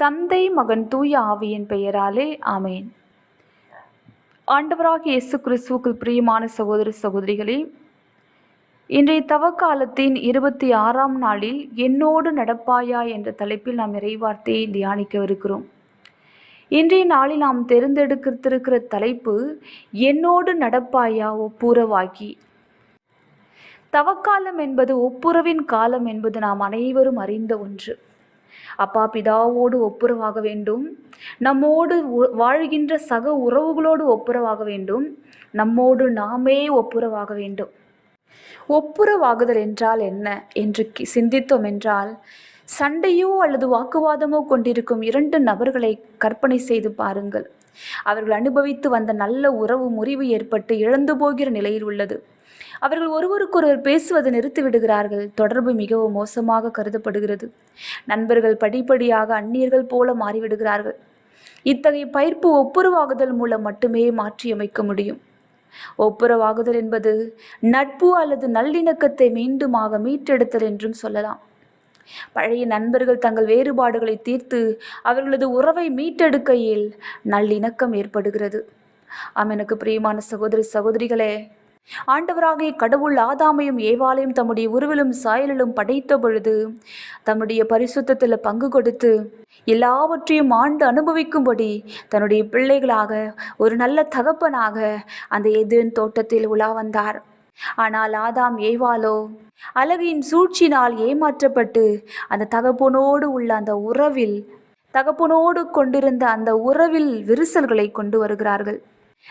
தந்தை மகன் தூய ஆவியின் பெயராலே ஆமேன். ஆண்டவராக இயேசு கிறிஸ்துவுக்கு பிரியமான சகோதர சகோதரிகளே இன்றைய தவக்காலத்தின் இருபத்தி ஆறாம் நாளில் என்னோடு நடப்பாயா என்ற தலைப்பில் நாம் இறைவார்த்தையை தியானிக்கவிருக்கிறோம். இன்றைய நாளில் நாம் தேர்ந்தெடுத்திருக்கிற தலைப்பு என்னோடு நடப்பாயா ஒப்புரவாகி தவக்காலம் என்பது ஒப்புரவின் காலம் என்பது நாம் அனைவரும் அறிந்த ஒன்று. அப்பா பிதாவோடு ஒப்புரவாக வேண்டும். நம்மோடு வாழ்கின்ற சக உறவுகளோடு ஒப்புரவாக வேண்டும். நம்மோடு நாமே ஒப்புரவாக வேண்டும். ஒப்புரவாகுதல் என்றால் என்ன என்று கி- சிந்தித்தோம் என்றால் சண்டையோ அல்லது வாக்குவாதமோ கொண்டிருக்கும் இரண்டு நபர்களை கற்பனை செய்து பாருங்கள். அவர்கள் அனுபவித்து வந்த நல்ல உறவு முறிவு ஏற்பட்டு இழந்து போகிற நிலையில் உள்ளது. அவர்கள் ஒருவருக்கொருவர் பேசுவதை நிறுத்தி விடுகிறார்கள். தொடர்பு மிகவும் மோசமாக கருதப்படுகிறது. நண்பர்கள் படிப்படியாக அந்நியர்கள் போல மாறிவிடுகிறார்கள். இத்தகைய பயிர்ப்பு ஒப்புரவாகுதல் மூலம் மட்டுமே மாற்றியமைக்க முடியும். ஒப்புரவாகுதல் என்பது நட்பு அல்லது நல்லிணக்கத்தை மீண்டுமாக மீட்டெடுத்தல் என்றும் சொல்லலாம். பழைய நண்பர்கள் தங்கள் வேறுபாடுகளை தீர்த்து அவர்களது உறவை மீட்டெடுக்கையில் நல்லிணக்கம் ஏற்படுகிறது. ஆம் எனக்கு பிரியமான சகோதரி சகோதரிகளே ஆண்டவராகிய கடவுள் ஆதாமையும் ஏவாலையும் தம்முடைய உருவிலும் சாயலிலும் படைத்த பொழுது தம்முடைய பரிசுத்தத்தில் பங்கு கொடுத்து எல்லாவற்றையும் ஆண்டு அனுபவிக்கும்படி தன்னுடைய பிள்ளைகளாக ஒரு நல்ல தகப்பனாக அந்த எதின் தோட்டத்தில் உலா வந்தார். ஆனால் ஆதாம் ஏவாலோ அழகின் சூழ்ச்சினால் ஏமாற்றப்பட்டு அந்த தகப்பனோடு உள்ள அந்த உறவில் தகப்பனோடு கொண்டிருந்த அந்த உறவில் விரிசல்களை கொண்டு வருகிறார்கள்.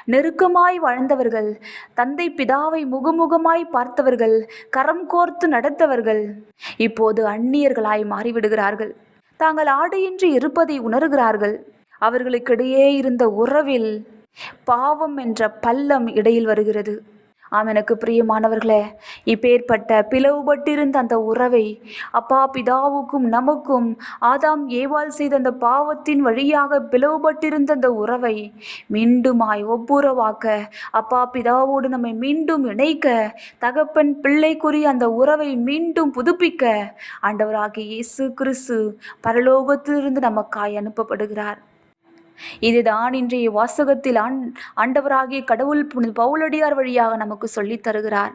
நெருக்கமாய் வாழ்ந்தவர்கள் தந்தை பிதாவை முகமுகமாய் பார்த்தவர்கள் கரம் கோர்த்து நடத்தவர்கள் இப்போது அந்நியர்களாய் மாறிவிடுகிறார்கள். தாங்கள் ஆடையின்றி இருப்பதை உணர்கிறார்கள். அவர்களுக்கிடையே இருந்த உறவில் பாவம் என்ற பள்ளம் இடையில் வருகிறது. ஆம் எனக்கு பிரியமானவர்களே இப்பேற்பட்ட பிளவுபட்டிருந்த அந்த உறவை அப்பா பிதாவுக்கும் நமக்கும் ஆதாம் ஏவாள் செய்த அந்த பாவத்தின் வழியாக பிளவுபட்டிருந்த அந்த உறவை மீண்டுமாய் ஒப்புரவாக்க அப்பா பிதாவோடு நம்மை மீண்டும் இணைக்க தகப்பன் பிள்ளைக்குரிய அந்த உறவை மீண்டும் புதுப்பிக்க ஆண்டவராகிய இயேசு கிறிஸ்து பரலோகத்திலிருந்து நமக்காய் அனுப்பப்படுகிறார். இதுதான் இன்றைய வாசகத்தில் ஆண் ஆண்டவராகிய கடவுள் புனித பவுலடியார் வழியாக நமக்கு சொல்லித் தருகிறார்.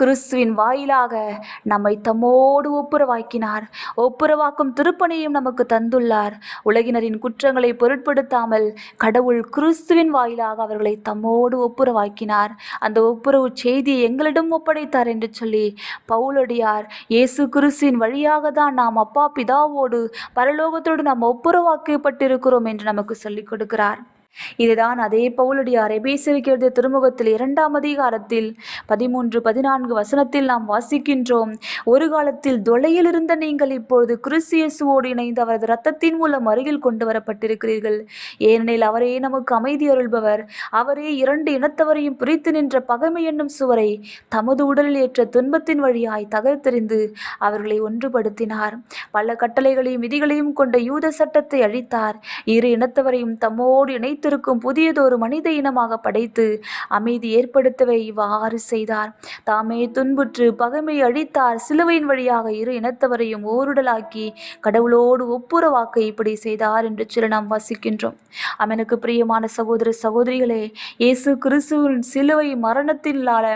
கிறிஸ்துவின் வாயிலாக நம்மை தம்மோடு ஒப்புரவாக்கினார். ஒப்புரவாக்கும் திருப்பணியும் நமக்கு தந்துள்ளார். உலகினரின் குற்றங்களை பொருட்படுத்தாமல் கடவுள் கிறிஸ்துவின் வாயிலாக அவர்களை தம்மோடு ஒப்புரவாக்கினார். அந்த ஒப்புரவு செய்தியை எங்களிடம் ஒப்படைத்தார் என்று சொல்லி பவுலடியார் இயேசு கிறிஸ்துவின் வழியாக தான் நாம் அப்பா பிதாவோடு பரலோகத்தோடு நாம் ஒப்புரவாக்கப்பட்டிருக்கிறோம் என்று நமக்கு சொல்லிக் கொடுக்கிறார். இதுதான் அதே பவுலடியார் எபேசியருக்கு எழுதிய திருமுகத்தில் இரண்டாம் அதிகாரத்தில் பதிமூன்று பதினான்கு வசனத்தில் நாம் வாசிக்கின்றோம். ஒரு காலத்தில் தொலையில் இருந்த நீங்கள் இப்பொழுது கிறிஸ்தியசுவோடு இணைந்து அவரது ரத்தத்தின் மூலம் அருகில் கொண்டு வரப்பட்டிருக்கிறீர்கள். ஏனெனில் அவரே நமக்கு அமைதி அருள்பவர். அவரே இரண்டு இனத்தவரையும் பிரித்து நின்ற பகைமை என்னும் சுவரை தமது உடலில் ஏற்ற துன்பத்தின் வழியாய் தகர்த்தெறிந்து அவர்களை ஒன்றுபடுத்தினார். பல கட்டளைகளையும் விதிகளையும் கொண்ட யூத சட்டத்தை அழித்தார். இரு இனத்தவரையும் தம்மோடு இணைத்து வைத்திருக்கும் புதியதொரு மனித இனமாக படைத்து அமைதி ஏற்படுத்தவே இவ்வாறு செய்தார். தாமே துன்புற்று பகைமை அழித்தார். சிலுவையின் வழியாக இரு இனத்தவரையும் ஓருடலாக்கி கடவுளோடு ஒப்புரவாக்க இப்படி செய்தார் என்று சொல்ல நாம் வாசிக்கின்றோம். அவனுக்கு பிரியமான சகோதர சகோதரிகளே இயேசு கிறிஸ்துவின் சிலுவை மரணத்தினால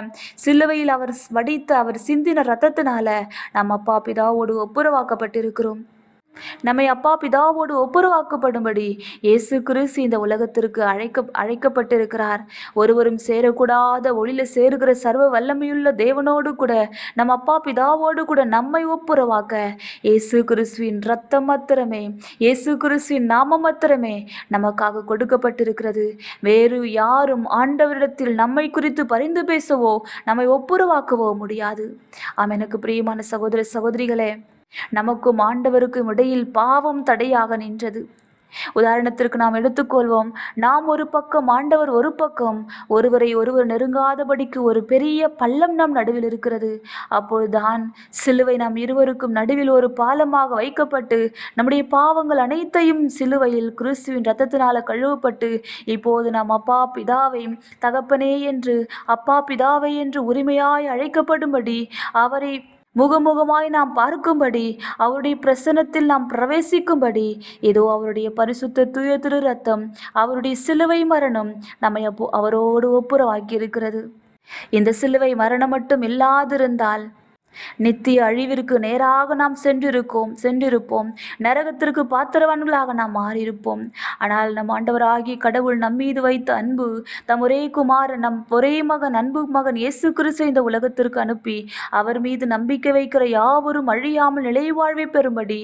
சிலுவையில் அவர் வடித்த அவர் சிந்தின ரத்தத்தினால நம்ம அப்பா பிதாவோடு ஒப்புரவாக்கப்பட்டிருக்கிறோம். நம்மை அப்பா பிதாவோடு ஒப்புரவாக்கப்படும்படி இயேசு கிறிஸ்து இந்த உலகத்திற்கு அழைக்க அழைக்கப்பட்டிருக்கிறார். ஒருவரும் சேரக்கூடாத ஒளியில சேருகிற சர்வ வல்லமையுள்ள தேவனோடு கூட நம் அப்பா பிதாவோடு கூட நம்மை ஒப்புரவாக்க. இயேசு கிறிஸ்துவின் ரத்தம் மாத்திரமே இயேசு கிறிஸ்துவின் நாமம் மாத்திரமே நமக்காக கொடுக்கப்பட்டிருக்கிறது. வேறு யாரும் ஆண்டவரிடத்தில் நம்மை குறித்து பரிந்து பேசவோ நம்மை ஒப்புரவாக்கவோ முடியாது. ஆம் எனக்கு பிரியமான சகோதர சகோதரிகளே நமக்கும் ஆண்டவருக்கும் இடையில் பாவம் தடையாக நின்றது. உதாரணத்திற்கு நாம் எடுத்துக்கொள்வோம் நாம் ஒரு பக்கம் ஆண்டவர் ஒரு பக்கம் ஒருவரை ஒருவர் நெருங்காதபடிக்கு ஒரு பெரிய பள்ளம் நம் நடுவில் இருக்கிறது. அப்பொழுதுதான் சிலுவை நாம் இருவருக்கும் நடுவில் ஒரு பாலமாக வைக்கப்பட்டு நம்முடைய பாவங்கள் அனைத்தையும் சிலுவையில் கிறிஸ்துவின் ரத்தத்தினால கழுவப்பட்டு இப்போது நாம் அப்பா பிதாவை தகப்பனே என்று அப்பா பிதாவை என்று உரிமையாய் அழைக்கப்படும்படி அவரை முகமுகமாய் நாம் பார்க்கும்படி அவருடைய பிரசனத்தில் நாம் பிரவேசிக்கும்படி ஏதோ அவருடைய பரிசுத்த தூய திரு ரத்தம் அவருடைய சிலுவை மரணம் நம்மை அப்போ அவரோடு ஒப்புரவாக்கி இருக்கிறது இந்த சிலுவை மரணம் மட்டும் இல்லாதிருந்தால் நித்திய அழிவிற்கு நேராக நாம் சென்றிருக்கோம் சென்றிருப்போம். நரகத்திற்கு பாத்திரவான்களாக நாம் மாறியிருப்போம். ஆனால் நம் ஆண்டவராகி கடவுள் நம்மீது வைத்த அன்பு தம் ஒரே குமாரன் நம் ஒரே மகன் அன்பு மகன் இயேசு கிறிஸ்து இந்த உலகத்திற்கு அனுப்பி அவர் மீது நம்பிக்கை வைக்கிற யாவரும் அழியாமல் நிலை வாழ்வை பெறும்படி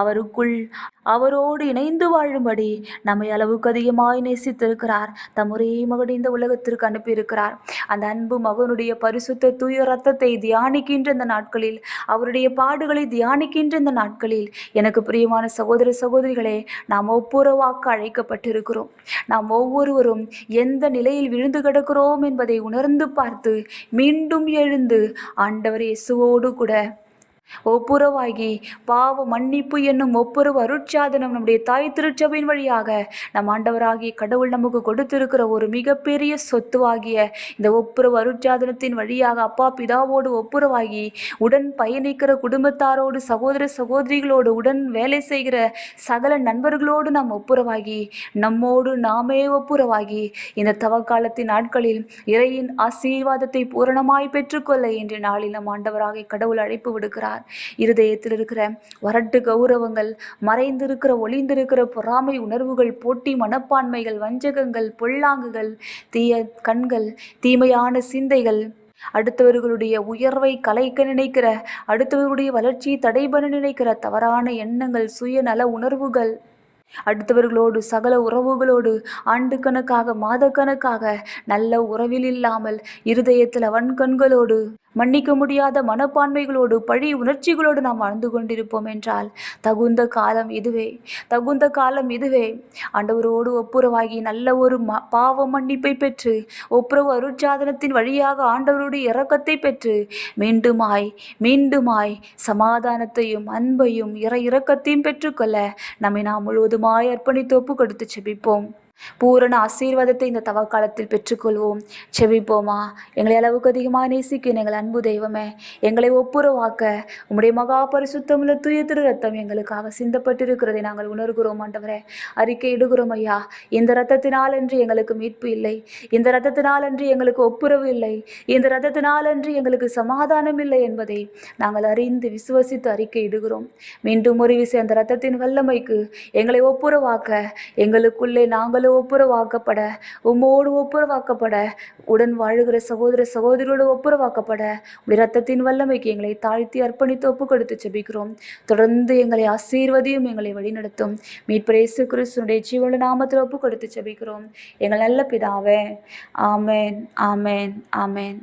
அவருக்குள் அவரோடு இணைந்து வாழும்படி நம்மை அளவுக்கு அதிகமாய் நேசித்திருக்கிறார். தம் ஒரே மகன் இந்த உலகத்திற்கு அனுப்பியிருக்கிறார். அந்த அன்பு மகனுடைய பரிசுத்த தூய ரத்தத்தை தியானிக்கின்ற இந்த நாட்களில் அவருடைய பாடுகளை தியானிக்கின்ற இந்த நாட்களில் எனக்கு பிரியமான சகோதர சகோதரிகளே நாம் ஒப்புரவாக்க அழைக்கப்பட்டிருக்கிறோம். நாம் ஒவ்வொருவரும் எந்த நிலையில் விழுந்து கிடக்கிறோம் என்பதை உணர்ந்து பார்த்து மீண்டும் எழுந்து ஆண்டவர் இயேசுவோடு கூட ஒப்புரவாகி பாவ மன்னிப்பு என்னும் ஒப்புரவு அருட்சாதனம் நம்முடைய தாய் திருச்சபையின் வழியாக நம் ஆண்டவராகிய கடவுள் நமக்கு கொடுத்திருக்கிற ஒரு மிகப்பெரிய சொத்துவாகிய இந்த ஒப்புரவு அருட்சாதனத்தின் வழியாக அப்பா பிதாவோடு ஒப்புரவாகி உடன் பயணிக்கிற குடும்பத்தாரோடு சகோதர சகோதரிகளோடு உடன் வேலை செய்கிற சகல நண்பர்களோடு நாம் ஒப்புரவாகி நம்மோடு நாமே ஒப்புரவாகி இந்த தவக்காலத்தின் நாட்களில் இறையின் ஆசீர்வாதத்தை பூரணமாய் பெற்றுக்கொள்ள என்ற நாளில் நம் ஆண்டவராகிய கடவுள் அழைப்பு விடுக்கிறார். இருதயத்தில் இருக்கிற வரட்டு கௌரவங்கள் மறைந்திருக்கிற ஒளிந்திருக்கிற பொறாமை உணர்வுகள் போட்டி மனப்பான்மைகள் வஞ்சகங்கள் பொல்லாங்குகள் தீய கண்கள் தீமையான சிந்தைகள் அடுத்தவர்களுடைய உயர்வை கலைக்க நினைக்கிற அடுத்தவர்களுடைய வளர்ச்சியை தடை பண்ண நினைக்கிற தவறான எண்ணங்கள் சுயநல உணர்வுகள் அடுத்தவர்களோடு சகல உறவுகளோடு ஆண்டுக்கணக்காக மாதக்கணக்காக நல்ல உறவில் இல்லாமல் இருதயத்தில் வன்கண்களோடு மன்னிக்க முடியாத மனப்பான்மைகளோடு பழி உணர்ச்சிகளோடு நாம் வாழ்ந்து கொண்டிருப்போம் என்றால் தகுந்த காலம் இதுவே தகுந்த காலம் இதுவே. ஆண்டவரோடு ஒப்புரவாகி நல்ல ஒரு ம பாவ மன்னிப்பை பெற்று ஒப்புரவு அருட்சாதனத்தின் வழியாக ஆண்டவருடைய இறக்கத்தை பெற்று மீண்டுமாய் மீண்டுமாய் சமாதானத்தையும் அன்பையும் இற இறக்கத்தையும் பெற்றுக்கொள்ள நம்மை நாம் முழுவதுமாய் அர்ப்பணித்து ஒப்பு கொடுத்து செபிப்போம். பூரண ஆசீர்வாதத்தை இந்த தவக்காலத்தில் பெற்றுக்கொள்வோம். செவிப்போமா எங்களை அளவுக்கு அதிகமாக நேசிக்க எங்கள் அன்பு தெய்வமே எங்களை ஒப்புரவாக்க. உம்முடைய மகா பரிசுத்தமுள்ள தூய திரு ரத்தம் எங்களுக்காக சிந்தப்பட்டிருக்கிறதை நாங்கள் உணர்கிறோம் ஆண்டவரே. அறிக்கை இடுகிறோம் ஐயா. இந்த ரத்தத்தினால் என்று எங்களுக்கு மீட்பு இல்லை. இந்த ரத்தத்தினால் என்று எங்களுக்கு ஒப்புரவு இல்லை. இந்த ரத்தத்தினால் என்று எங்களுக்கு சமாதானம் இல்லை என்பதை நாங்கள் அறிந்து விசுவசித்து அறிக்கை இடுகிறோம். மீண்டும் ஒரு விசை அந்த ரத்தத்தின் வல்லமைக்கு எங்களை ஒப்புரவாக்க. எங்களுக்குள்ளே நாங்களும் ஒப்புரவாக்கப்பட உம்மோடு ஒப்புரவாக்கப்பட உடன் வாழுகிற சகோதர சகோதரியோடு ஒப்புரவாக்கப்பட உடைய ரத்தத்தின் வல்லமைக்கு எங்களை தாழ்த்தி அர்ப்பணித்து ஒப்பு கொடுத்து செபிக்கிறோம். தொடர்ந்து எங்களை ஆசீர்வதியும் எங்களை வழிநடத்தும். மீட்பரேசு கிறிஸ்துனுடைய ஜீவன நாமத்தில் ஒப்பு கொடுத்து செபிக்கிறோம். எங்கள் நல்ல பிதாவே ஆமேன் ஆமேன் ஆமேன்.